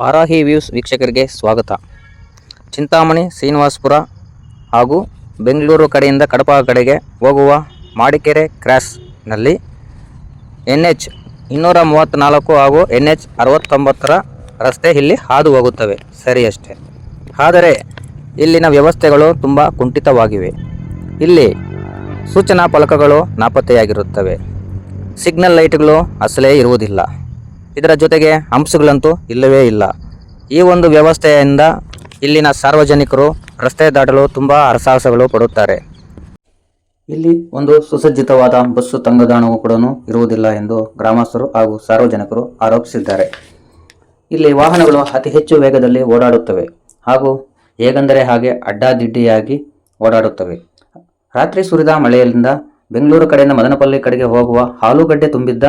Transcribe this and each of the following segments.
Varahi views ವೀಕ್ಷಕರಿಗೆ ಸ್ವಾಗತ. ಚಿಂತಾಮಣಿ, ಶ್ರೀನಿವಾಸಪುರ ಹಾಗೂ ಬೆಂಗಳೂರು ಕಡೆಯಿಂದ ಕಡಪ ಕಡೆಗೆ ಹೋಗುವ ಮಾಡಿಕೆರೆ ಕ್ರಾಸ್ನಲ್ಲಿ ಎನ್ ಎಚ್ ಇನ್ನೂರ ಮೂವತ್ತ್ನಾಲ್ಕು ಹಾಗೂ ಎನ್ ಎಚ್ ಅರವತ್ತೊಂಬತ್ತರ ರಸ್ತೆ ಇಲ್ಲಿ ಹಾದು ಹೋಗುತ್ತವೆ. ಸರಿಯಷ್ಟೇ ಆದರೆ ಇಲ್ಲಿನ ವ್ಯವಸ್ಥೆಗಳು ತುಂಬ ಕುಂಠಿತವಾಗಿವೆ. ಇಲ್ಲಿ ಸೂಚನಾ ಫಲಕಗಳು ನಾಪತ್ತೆಯಾಗಿರುತ್ತವೆ. ಸಿಗ್ನಲ್ ಲೈಟ್ಗಳು ಅಸಲೇ ಇರುವುದಿಲ್ಲ. ಇದರ ಜೊತೆಗೆ ಹಂಪ್ಸ್ಗಳಂತೂ ಇಲ್ಲವೇ ಇಲ್ಲ. ಈ ಒಂದು ವ್ಯವಸ್ಥೆಯಿಂದ ಇಲ್ಲಿನ ಸಾರ್ವಜನಿಕರು ರಸ್ತೆ ದಾಟಲು ತುಂಬ ಹರಸಾಹಸಗಳು ಪಡುತ್ತಾರೆ. ಇಲ್ಲಿ ಒಂದು ಸುಸಜ್ಜಿತವಾದ ಬಸ್ಸು ತಂಗದಾಣವು ಕೂಡ ಇರುವುದಿಲ್ಲ ಎಂದು ಗ್ರಾಮಸ್ಥರು ಹಾಗೂ ಸಾರ್ವಜನಿಕರು ಆರೋಪಿಸಿದ್ದಾರೆ. ಇಲ್ಲಿ ವಾಹನಗಳು ಅತಿ ಹೆಚ್ಚು ವೇಗದಲ್ಲಿ ಓಡಾಡುತ್ತವೆ ಹಾಗೂ ಹೇಗೆಂದರೆ ಹಾಗೆ ಅಡ್ಡಾದಿಡ್ಡಿಯಾಗಿ ಓಡಾಡುತ್ತವೆ. ರಾತ್ರಿ ಸುರಿದ ಮಳೆಯಿಂದ ಬೆಂಗಳೂರು ಕಡೆಯಿಂದ ಮದನಪಲ್ಲಿ ಕಡೆಗೆ ಹೋಗುವ ಹಾಲುಗಡ್ಡೆ ತುಂಬಿದ್ದ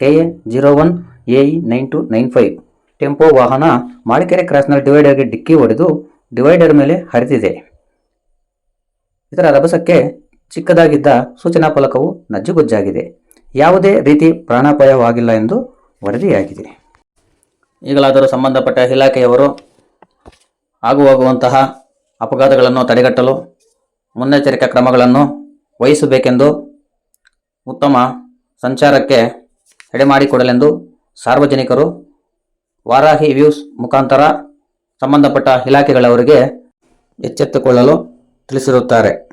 K A zero one A E nine two nine five tempo ವಾಹನ ಮಾಳಿಕೆರೆ ಕ್ರಾಸ್ನಲ್ಲಿ ಡಿವೈಡರ್ಗೆ ಡಿಕ್ಕಿ ಹೊಡೆದು ಡಿವೈಡರ್ ಮೇಲೆ ಹರಿದಿದೆ. ಇದರ ರಭಸಕ್ಕೆ ಚಿಕ್ಕದಾಗಿದ್ದ ಸೂಚನಾ ಫಲಕವು ನಜ್ಜುಗುಜ್ಜಾಗಿದೆ. ಯಾವುದೇ ರೀತಿ ಪ್ರಾಣಾಪಾಯವಾಗಿಲ್ಲ ಎಂದು ವರದಿಯಾಗಿದೆ. ಈಗಲಾದರೂ ಸಂಬಂಧಪಟ್ಟ ಇಲಾಖೆಯವರು ಆಗು ಹೋಗುವಂತಹ ಅಪಘಾತಗಳನ್ನು ತಡೆಗಟ್ಟಲು ಮುನ್ನೆಚ್ಚರಿಕೆ ಕ್ರಮಗಳನ್ನು ವಹಿಸಬೇಕೆಂದು ಉತ್ತಮ ಸಂಚಾರಕ್ಕೆ ಎಡೆಮಾಡಿಕೊಡಲೆಂದು ಸಾರ್ವಜನಿಕರು ವಾರಾಹಿ ವ್ಯೂಸ್ ಮುಖಾಂತರ ಸಂಬಂಧಪಟ್ಟ ಇಲಾಖೆಗಳವರಿಗೆ ಎಚ್ಚೆತ್ತುಕೊಳ್ಳಲು ತಿಳಿಸಿರುತ್ತಾರೆ.